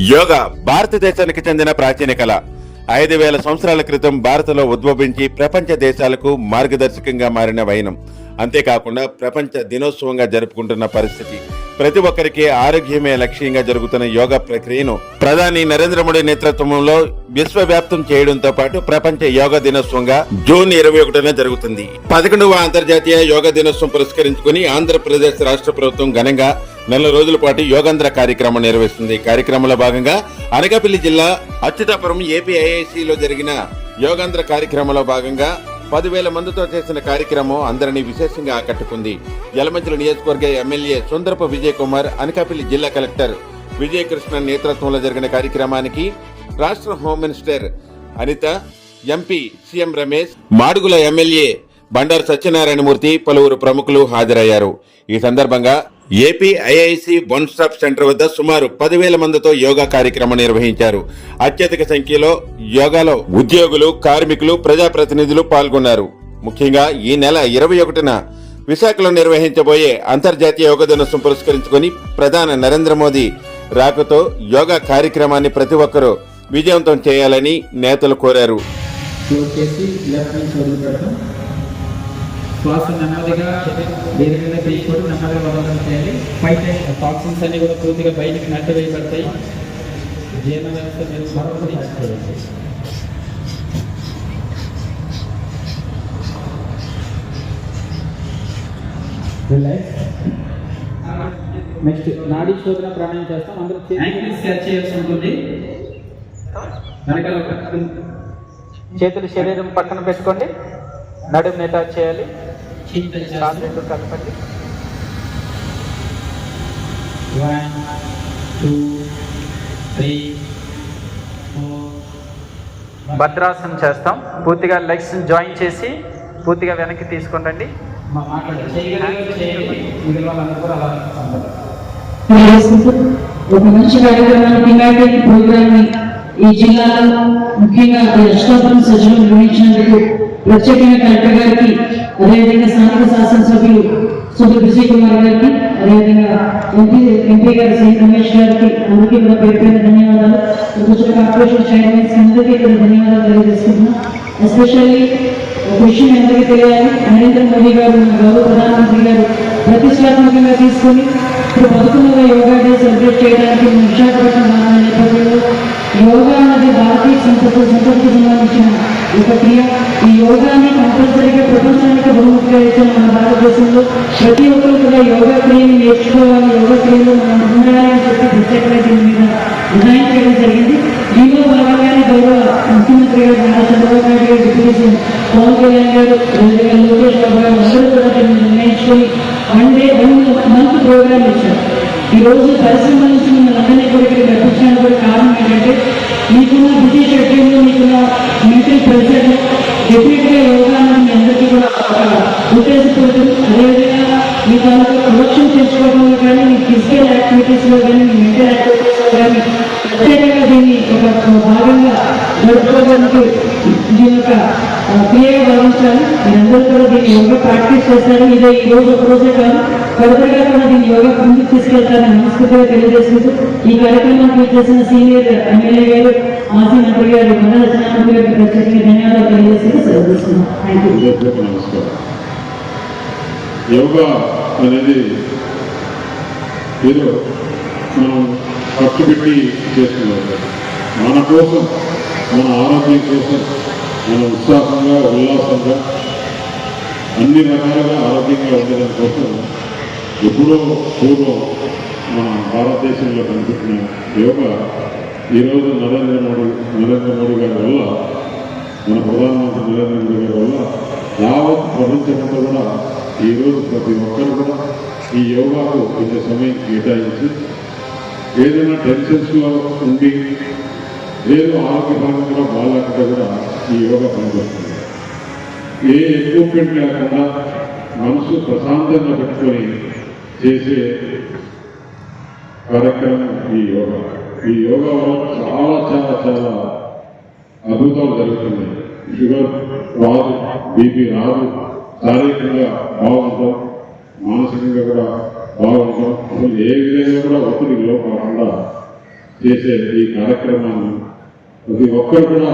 యోగా భారతదేశానికి చెందిన ప్రాచీన కళ. ఐదు వేల సంవత్సరాల క్రితం భారత్లో ఉద్భవించి ప్రపంచ దేశాలకు మార్గదర్శకంగా మారిన వైనం. అంతేకాకుండా ప్రపంచ దినోత్సవంగా జరుపుకుంటున్న పరిస్థితి. ప్రతి ఒక్కరికి ఆరోగ్యమే లక్ష్యంగా జరుగుతున్న యోగా ప్రక్రియను ప్రధాని నరేంద్ర మోడీ నేతృత్వంలో విశ్వవ్యాప్తం చేయడంతో పాటు ప్రపంచ యోగా దినోత్సవంగా జూన్ ఇరవై ఒకటిన జరుగుతుంది. పదకొండవ అంతర్జాతీయ యోగా దినోత్సవం పురస్కరించుకుని ఆంధ్రప్రదేశ్ రాష్ట్ర ప్రభుత్వం ఘనంగా నెల రోజుల పాటు యోగాంధ్ర కార్యక్రమం నిర్వహిస్తుంది. కార్యక్రమంలో భాగంగా అనకాపల్లి జిల్లా అచ్యుతాపురం ఏపీఐఐసిలో జరిగిన యోగాంధ్ర కార్యక్రమంలో భాగంగా పదివేల మందితో చేసిన కార్యక్రమం అందరినీ విశేషంగా ఆకట్టుకుంది. యలమంచిల నియోజకవర్గ ఎమ్మెల్యే సుందరపు విజయ్ కుమార్ అనకాపల్లి జిల్లా కలెక్టర్ విజయకృష్ణ నేతృత్వంలో జరిగిన కార్యక్రమానికి రాష్ట్ర home minister Anitha MP CM Ramesh Madugula MLA Bandaru Satyanarayanamurthy పలువురు ప్రముఖులు హాజరయ్యారు. ఈ సందర్భంగా AP IIC one stop centre వద్ద సుమారు పదివేల మందితో యోగా కార్యక్రమం నిర్వహించారు. అత్యధిక సంఖ్యలో యోగాలో ఉద్యోగులు కార్మికులు ప్రజాప్రతినిధులు పాల్గొన్నారు. ముఖ్యంగా ఈ నెల ఇరవై ఒకటిన విశాఖలో నిర్వహించబోయే అంతర్జాతీయ యోగా దినోత్సవం పురస్కరించుకొని ప్రధాని నరేంద్ర మోదీ రాకతో యోగా కార్యక్రమాన్ని ప్రతి ఒక్కరూ విజయవంతం చేయాలని నేతలు కోరారు. శ్వాస నెమ్మదిగా దీర్ఘంగా తీసుకొని నెమ్మదిగా వదలడం చేయాలి. బయట టాక్సిన్స్ అన్ని కూడా పూర్తిగా బయటికి నట్టు వేయబడతాయి జీర్ణ వ్యవస్థ మీరు మరొకటి నెక్స్ట్ నాడీ శోధన ప్రాణాయం చేస్తాం. అందరూ చేయాల్సి ఉంటుంది చేతులు శరీరం పక్కన పెట్టుకోండి. నడుము నెటాచ్ చేయాలి. రెండు కలపండి. భద్రాసనం చేస్తాం. పూర్తిగా లెగ్స్ జాయిన్ చేసి పూర్తిగా వెనక్కి తీసుకొని రండి మా మాట్లాడు చేయగలిగే చేయండి మిగిలిన వాళ్ళందరూ కూడా అలా సంబంధం. నిర్వహిస్తూ ఒక మంచి కార్యక్రమాన్ని ప్రోగ్రామ్ ఈ జిల్లాలో ముఖ్యంగా అష్టాపురం సజ్జలు నిర్వహించినందుకు ప్రత్యేకంగా కలెక్టర్ గారికి అదేవిధంగా స్థానిక శాసనసభ్యులు సుధీర్ విజయ్ కుమార్ గారికి అదేవిధంగా ఎంపీ ఎంపీ గారు శ్రీ రమేష్ గారికి అందరికీ కూడా పేరు పేరు ధన్యవాదాలు. గుజరాత్ కార్పొరేషన్ చైర్మన్స్ అందరికీ కూడా ధన్యవాదాలు తెలియజేస్తున్నాం ఎస్పెషల్లీ ఒక విషయం అందరికీ తెలియాలి. నరేంద్ర మోదీ గారు గౌరవ ప్రధానమంత్రి గారు ప్రతిష్టాత్మకంగా తీసుకొని ఇప్పుడు పదకొండవ యోగా డే సెలబ్రేట్ చేయడానికి విశాఖపట్నం రానున్న నేపథ్యంలో యోగా అన్నది భారతీయ సంస్కృతి ఒక క్రియ ఈ యోగాని కంపల్సరీగా ప్రపంచానికి బహుముఖ్యం మన భారతదేశంలో ప్రతి ఒక్కరు కూడా యోగా క్రియని నేర్చుకోవాలి యోగా క్రియలో మనం ఉండాలని చెప్పి ప్రత్యేకంగా దీని మీద డిజైన్ చేయడం జరిగింది దీనిలో భాగంగానే గౌరవ ముఖ్యమంత్రి గారు నారా చంద్రబాబు నాయుడు గారు డిప్యూటీ సీఎం పవన్ కళ్యాణ్ గారు లోకేష్ బాబు గారు అందరూ కూడా దీన్ని నిర్ణయించుకొని one day one month programme ఇచ్చారు ఈ రోజు పరిశ్రమ నుంచి మిమ్మల్ని అందరినీ కూడా ఇక్కడ రప్పించడానికి కూడా కారణం ఏంటంటే మీకున్న బిజీ డెఫినెట్గా యోగా అందరికీ కూడా ఒక అదేవిధంగా మీ ప్రొడక్షన్ కానీ మీ ఫిజికల్ యాక్టివిటీస్లో కానీ మీ మెంటల్ యాక్టివిటీస్లో కానీ ప్రత్యేకంగా దీన్ని ఒక భాగంగా జరుపుకోవడానికి దీని యొక్క క్రియగా భావించాలి. మీరందరూ కూడా దీన్ని యోగా ప్రాక్టీస్ చేస్తారు ఇదే ఈ రోజు ఒక రోజే కాదు. ఫర్దర్గా కూడా యోగా ముందుకు తీసుకెళ్తారని మనస్ఫూర్తిగా తెలియజేసుకుంటూ ఈ కార్యక్రమానికి చేసిన సీనియర్ ఎమ్మెల్యే గారు మాజీ మంత్రి గారు మన రచనామంత్రి గారికి ప్రత్యేకంగా ధన్యవాదాలు తెలియజేసి సెలవు యోగా అనేది ఏదో మనం ఖర్చు పెట్టి చేస్తున్నాం మన కోసం మన ఆరోగ్యం కోసం మన ఉత్సాహంగా ఉల్లాసంగా అన్ని రకాలుగా ఆరోగ్యంగా ఉండడం కోసం ఎప్పుడో పూర్వం మన భారతదేశంలో కనిపించిన యోగా ఈరోజు నరేంద్ర మోడీ నరేంద్ర మోడీ గారి వల్ల మన ప్రధానమంత్రి నరేంద్ర మోడీ గారి వల్ల యావత్ ప్రపంచమంతా కూడా ఈరోజు ప్రతి ఒక్కరు కూడా ఈ యోగాకు కొంత సమయం కేటాయించి ఏదైనా టెన్షన్స్లో ఉండి లేదు ఆరోగ్యపరంగా కూడా బాగాలేకుండా కూడా ఈ యోగా పనిచేస్తుంది. ఏ ఎక్విప్మెంట్ లేకుండా మనసు ప్రశాంతంగా పెట్టుకొని చేసే కార్యక్రమం ఈ యోగా. ఈ యోగా వల్ల చాలా చాలా చాలా అద్భుతాలు జరుగుతున్నాయి. షుగర్ రాదు బీపీ రాదు శారీరకంగా బాగుంటాం మానసికంగా కూడా బాగుంటాం. అసలు ఏ విధంగా కూడా ఒత్తిడి లోపకుండా చేసే ఈ కార్యక్రమాన్ని ప్రతి ఒక్కరు కూడా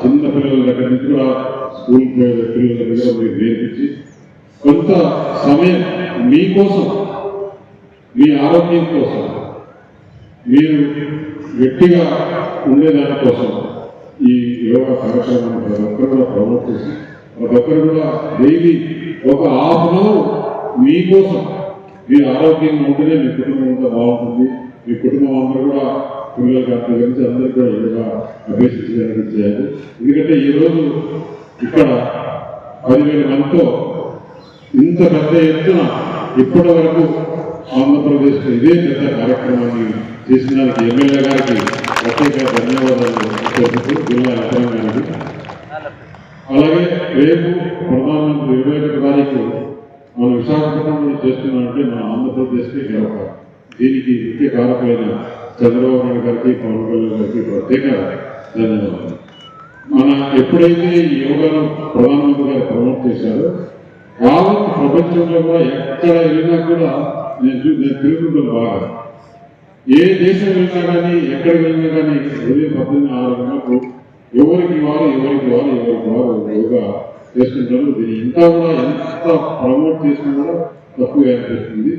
చిన్న పిల్లల దగ్గర నుంచి కూడా స్కూల్ పోయే పిల్లల దగ్గర మీరు నేర్పించి కొంత సమయం మీకోసం మీ ఆరోగ్యం కోసం మీరు గట్టిగా ఉండేదాని కోసం ఈ యోగా కార్యక్రమాన్ని ప్రతి ఒక్కరు కూడా ప్రమోట్ చేసి ప్రతి ఒక్కరు కూడా డైలీ ఒక హాఫ్ అన్ అవర్ మీకోసం మీ ఆరోగ్యంగా ఉంటేనే మీ కుటుంబం అంతా బాగుంటుంది. మీ కుటుంబం అందరూ కూడా పిల్లలకి అట్లా గురించి అందరికీ కూడా యోగా అభ్యసించడానికి చేయాలి. ఎందుకంటే ఈరోజు ఇక్కడ పదివేల మందితో ఇంత పెద్ద ఎత్తున ఇప్పటి వరకు ఆంధ్రప్రదేశ్ ఇదే పెద్ద కార్యక్రమాన్ని చేసిన ఎమ్మెల్యే గారికి ప్రత్యేక ధన్యవాదాలు తెలుపుతూ జిల్లా యంత్రాంగానికి అలాగే రేపు ప్రధానమంత్రి ఇరవై ఒకటి తారీఖు మనం విశాఖపట్నంలో చేస్తున్నామంటే మన ఆంధ్రప్రదేశ్కి గర్వ దీనికి ముఖ్య కారకులైన చంద్రబాబు నాయుడు గారికి పవన్ కళ్యాణ్ గారికి ప్రత్యేక ధన్యవాదాలు. మన ఎప్పుడైతే ఈ యోగాను ప్రధానమంత్రి గారు ప్రమోట్ చేశారో యావత్ ప్రపంచంలో కూడా ఎక్కడ వెళ్ళినా కూడా నేను చూ- బాగా. ఏ దేశం వెళ్ళినా కానీ ఎక్కడికి వెళ్ళినా కానీ ఉదయం పద్దెనిమిది ఆరు గంటలకు ఎవరికి వారు ఎవరికి వారు ఎవరికి వారు యోగా చేస్తుంటారు. దీన్ని ఇంకా కూడా ఎంత ప్రమోట్ చేసినా కూడా తక్కువ అనిపిస్తుంది.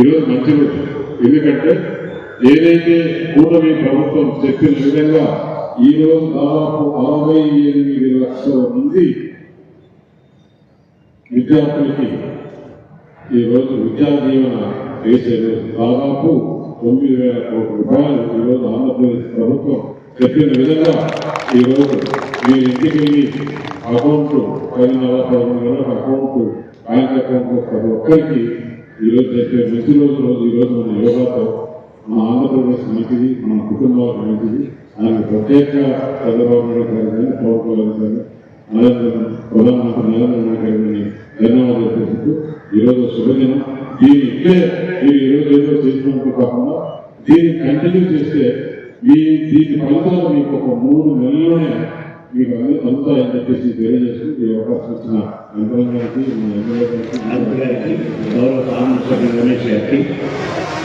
ఈరోజు మంచి రోజు. ఎందుకంటే ఏదైతే కూటమి ప్రభుత్వం చెప్పిన విధంగా ఈ రోజు దాదాపు అరవై ఎనిమిది లక్షల మంది విద్యార్థులకి ఈ రోజు విద్యా దీవెన వేసే దాదాపు తొమ్మిది వేల కోట్ల రూపాయలు. ఈ రోజు ఆంధ్రప్రదేశ్ ప్రభుత్వం చెప్పిన విధంగా ఈ రోజు మీ ఇంటికి వెళ్ళి అకౌంట్ పదిన్నర పదమూడు వేల అకౌంట్ బ్యాంక్ అకౌంట్ ప్రతి ఒక్కరికి ఈ రోజు చెప్పే ప్రతి రోజు రోజు ఈ రోజు మన యోగాతో మన ఆంధ్రప్రదేశ్ మంచిది మన కుటుంబాలకు మంచిది. ఆయన ప్రత్యేక చంద్రబాబు నాయుడు గారు కానీ పవన్ కళ్యాణ్ గారు నరేంద్ర ప్రధానమంత్రి నరేంద్ర మోడీ గారిని ధన్యవాదాలు తెలుపుతూ ఈరోజు శుభదినం. దీని ఇట్లే మీరు ఈరోజు ఏదో చేసినట్టు కాకుండా దీన్ని కంటిన్యూ చేస్తే మీ దీని ఫలితాలు మీకు ఒక మూడు నెలల్లోనే మీకు అన్ని అందుతాయని చెప్పేసి తెలియజేస్తూ ఈ అవకాశం ఇచ్చిన యంత్రాంగానికి మన ఎమ్మెల్యే ఆనంద్ గారికి గౌరవ సామాన్య రమేష్ గారికి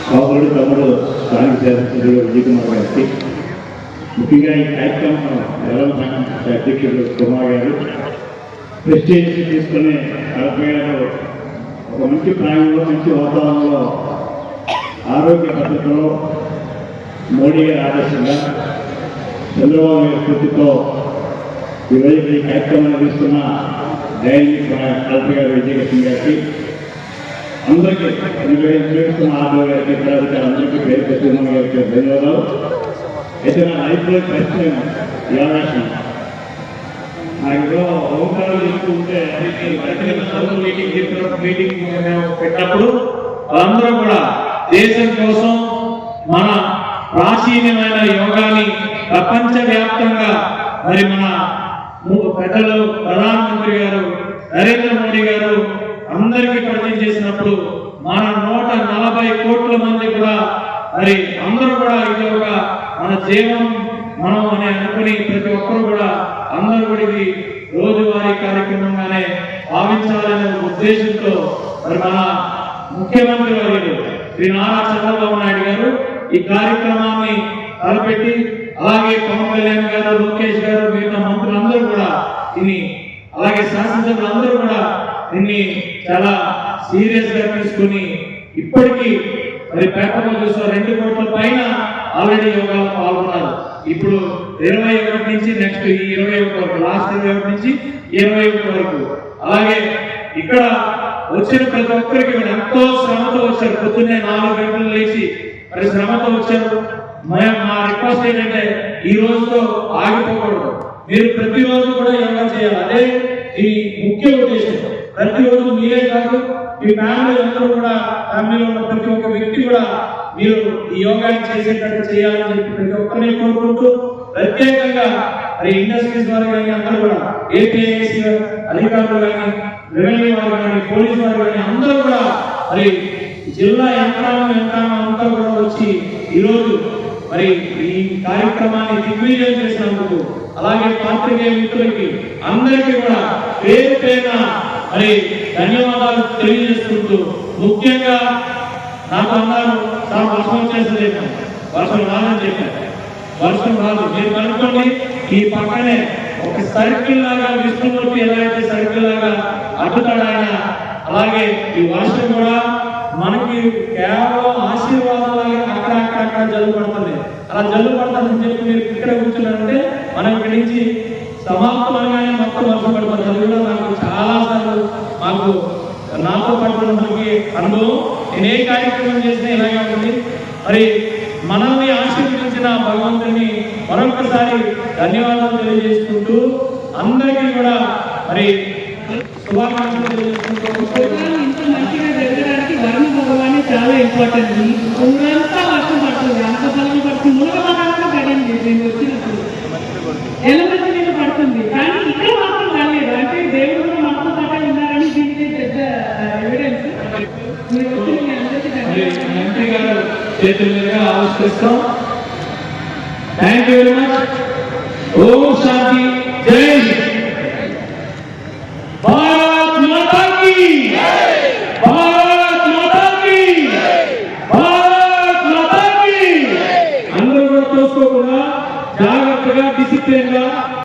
సోదరుడు తమ్ముడు స్థానిక శాసనసభ్యుడు విజయ్ కుమార్ గారికి ముఖ్యంగా ఈ కార్యక్రమం జలం అధ్యక్షుడు కుమార్ గారు ప్రెస్టేజ్ తీసుకునే కలెక్టర్ ఒక మంచి ప్రాయంలో మంచి వాతావరణంలో ఆరోగ్య పద్ధతిలో మోడీ గారి ఆదేశంగా చంద్రబాబు గారి స్ఫూర్తితో ఈరోజు ఈ కార్యక్రమాన్ని తీసుకున్న డైలీ కలెక్టర్ గారు విజయకృష్ణ గారికి అందరికీ నిర్వహిస్తున్న ఆర్డర్ గారికి ఇతర అందరికీ పేరు కృష్ణ గారికి ధన్యవాదాలు. అయితే నా లైఫ్లో ప్రశ్న ఈ అవకాశం. నాకు ఓంకారం ఉంటే మీటింగ్ చెప్పినప్పుడు మీటింగ్ పెట్టినప్పుడు వాళ్ళందరూ కూడా దేశం కోసం మన ప్రాచీనమైన యోగాని ప్రపంచ వ్యాప్తంగా మరి మన పెద్దలు ప్రధానమంత్రి గారు నరేంద్ర మోడీ గారు అందరికీ పరిచయం చేసినప్పుడు మన నూట నలభై కోట్ల మంది కూడా మరి అందరూ కూడా ఇది ఒక మన జీవం అని అనుకుని ప్రతి ఒక్కరు కూడా అందరూ కూడా ఇది రోజువారీ కార్యక్రమంగానే భావించాలనే ఉద్దేశంతో మరి మన ముఖ్యమంత్రి వర్యులు శ్రీ నారా చంద్రబాబు నాయుడు గారు ఈ కార్యక్రమాన్ని తలపెట్టి అలాగే పవన్ కళ్యాణ్ గారు లోకేష్ గారు మిగతా మంత్రులందరూ కూడా దీన్ని అలాగే శాసనసభ్యులందరూ కూడా దీన్ని చాలా సీరియస్గా తీసుకుని ఇప్పటికీ మరి పేపర్లో చూసిన రెండు కోట్ల పైన ఆల్రెడీ యోగాలో పాల్గొన్నారు. ఇప్పుడు ఇరవై ఒకటి నుంచి నెక్స్ట్ ఈ ఇరవై ఒకటి వరకు లాస్ట్ ఇరవై ఒకటి నుంచి ఇరవై ఒకటి వరకు. అలాగే ఇక్కడ వచ్చిన ప్రతి ఒక్కరికి ఎంతో శ్రమతో వచ్చారు. పొద్దున్నే నాలుగు గంటలు లేచి మరి శ్రమతో వచ్చారు. మా రిక్వెస్ట్ ఏంటంటే ఈ రోజుతో ఆగిపోకూడదు. మీరు ప్రతిరోజు కూడా యోగా చేయాలి. అదే ఈ ముఖ్య ఉద్దేశం. ప్రతిరోజు మీరే కాదు మీ ఫ్యామిలీ అందరూ కూడా ఫ్యామిలీలో ఉన్న ప్రతి ఒక్క వ్యక్తి కూడా మీరు ఈ యోగాని చేసేటట్టు చేయాలని చెప్పి ప్రతి ఒక్కరిని కోరుకుంటూ ప్రత్యేకంగా మరి ఇండస్ట్రీస్ వారు కానీ అందరూ కూడా ఏపీఐసి అధికారులు కానీ రెవెన్యూ వారు కానీ పోలీస్ వారు కానీ అందరూ కూడా మరి జిల్లా యంత్రాంగం యంత్రాంగం అంతా కూడా వచ్చి ఈరోజు మరి ఈ కార్యక్రమాన్ని దిగ్విజయం చేసినందుకు అలాగే పాత్రికేయ మిత్రులకి అందరికీ కూడా పేరు పేరున మరి ధన్యవాదాలు తెలియజేసుకుంటూ ముఖ్యంగా నాకు అన్నారు సార్ వర్షం వచ్చేసలేదు వర్షం రాదని చెప్పారు. వర్షం రాదు మీరు కనుక్కోండి ఈ పక్కనే ఒక సర్కిల్ లాగా విష్ణుమూర్తి ఎలా అయితే సర్కిల్ లాగా అడ్డుతాడు ఆయన అలాగే ఈ వర్షం కూడా మనకి కేవలం ఆశీర్వాదాలు అక్కడ అక్కడ అక్కడ జల్లు పడుతుంది. అలా జల్లు పడుతుందని చెప్పి మీరు ఇక్కడ కూర్చున్నారంటే మనం ఇక్కడి నుంచి సమాప్తం అనగానే మొత్తం వర్షం పడిపోతుంది అది కూడా నాకు చాలా సార్లు మాకు నాతో పడుతున్న అనుభవం. నేను ఏ కార్యక్రమం చేసినా ఇలాగే ఉంటుంది. మరి మనల్ని ఆశీర్వదించిన భగవంతుని మరొకసారి ధన్యవాదాలు తెలియజేసుకుంటూ అందరికీ కూడా మరి శుభాకాంక్షలు తెలియజేసుకుంటూ చాలా ఇంపార్టెంట్ ఊరంతా వర్షం పడుతుంది అంత బలం పడుతుంది మునగ బలంగా పడింది నేను వచ్చినప్పుడు ఎలమంచి మీద పడుతుంది కానీ ఇక్కడ మాత్రం రాలేదు అంటే దేవుడు కూడా మనతో పాటే ఉన్నారని దీనికి పెద్ద ఎవిడెన్స్ మీరు వచ్చి మీ అందరికీ మరి ధన్యవాదాలు. మంత్రి గారు చేతుల మీదుగా ఆవిష్కరిస్తాం. Thank you very much Om Shanti. జై